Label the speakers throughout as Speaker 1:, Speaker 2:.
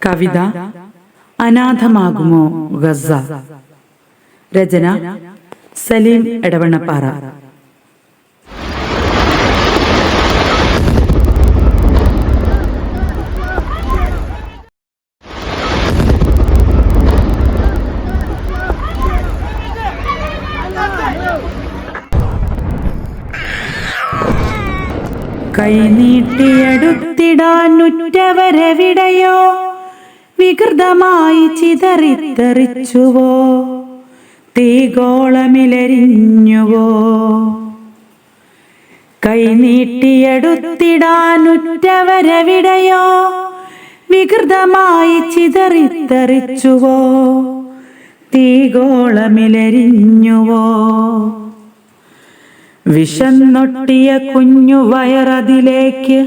Speaker 1: കവിത അനാഥമാകുമോ ഗസ? രചന സലീം എടവണ്ണപ്പാറ. കൈനീട്ടിയടുത്തിടാനുറ്റവരെവിടെയോ വികൃതമായി ചിതറിത്തെറിച്ചുവോ? തീഗോളമിലരിഞ്ഞുവോ കൈനീട്ടിയടുത്തിടാനുറ്റവരെവിടെയോ വികൃതമായി ചിതറിത്തെറിച്ചുവോ? തീഗോളമിലരിഞ്ഞുവോ വിശന്നൊട്ടിയ കുഞ്ഞു വയറതിലേക്ക്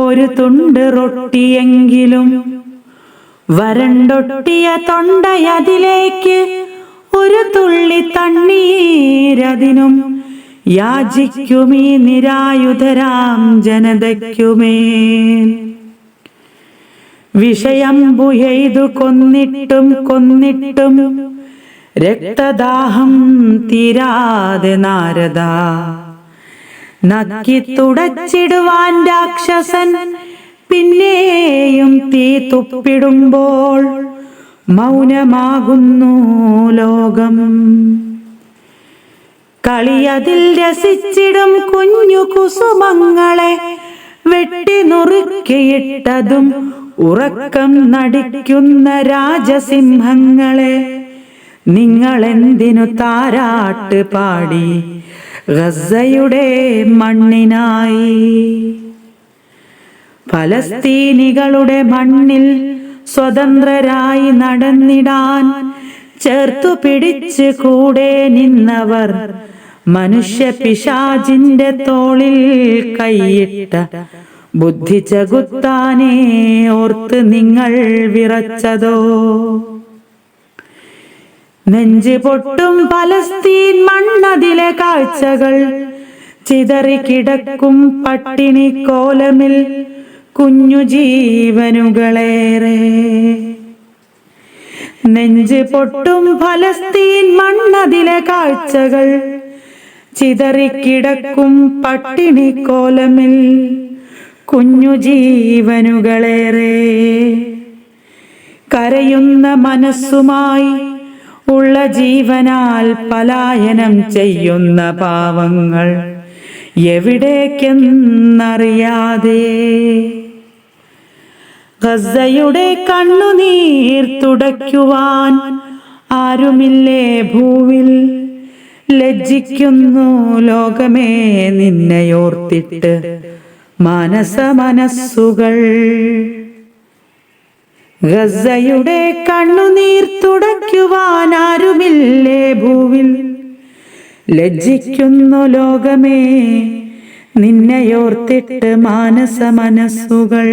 Speaker 1: ഒരു തുണ്ട് റൊട്ടിയെങ്കിലും വരണ്ടൊട്ടിയ തൊണ്ടയതിലേക്ക് ഒരു തുള്ളി തണ്ണീരതിനും യാചിക്കുമീ നിരായുധരാം ജനതയ്ക്കുമേൽ. വിഷയം ബുഹെയ്തു കൊന്നിട്ടും കൊന്നിട്ടും രക്തദാഹം തീരാതെ നാരദ. നക്കി തുടച്ചിടുവാൻ രാക്ഷസൻ പിന്നെയും തീ തുപ്പിടുമ്പോൾ മൗനമാകുന്നു ലോകം. കളിയതിൽ രസിച്ചിടും കുഞ്ഞു കുസുമങ്ങളെ വെട്ടി നുറുക്കിയിട്ടതും ഉറക്കം നടിക്കുന്ന രാജസിംഹങ്ങളെ. നിങ്ങൾ എന്തിനു താരാട്ട് പാടി? ഗസയുടെ മണ്ണിനായി. ഫലസ്തീനികളുടെ മണ്ണിൽ സ്വതന്ത്രരായി നടന്നിടാൻ ചേർത്തു പിടിച്ച് കൂടെ നിന്നവർ മനുഷ്യ പിശാചിന്റെ തോളിൽ കൈയിട്ട ബുദ്ധി ചകുത്താനെ ഓർത്ത് നിങ്ങൾ വിറച്ചതോ? നെഞ്ച് പൊട്ടും പലസ്തീൻ മണ്ണതിലെ കാഴ്ചകൾ ചിതറിക്കിടക്കും പട്ടിണി കോലമിൽ കുഞ്ഞു ജീവനുകളേറെ. നെഞ്ച് പൊട്ടും ഫലസ്തീൻ മണ്ണതിലെ കാഴ്ചകൾ. ചിതറിക്കിടക്കും പട്ടിണി കോലമിൽ കുഞ്ഞു ജീവനുകളേറെ. കരയുന്ന മനസ്സുമായി ഉള്ള ജീവനാൽ പലായനം ചെയ്യുന്ന പാവങ്ങൾ എവിടേക്കെന്നറിയാതെ. ഗസയുടെ കണ്ണുനീർ തുടയ്ക്കുവാൻ ആരുമില്ലേ ഭൂവിൽ? ലജ്ജിക്കുന്നു ലോകമേ നിന്നെയോർത്തിട്ട് മാനസ മനസ്സുകൾ ഗസയുടെ കണ്ണുനീർ തുടയ്ക്കുവാൻ ആരുമില്ലേ ഭൂവിൽ? ലജ്ജിക്കുന്നു ലോകമേ നിന്നെയോർത്തിട്ട് മാനസ മനസ്സുകൾ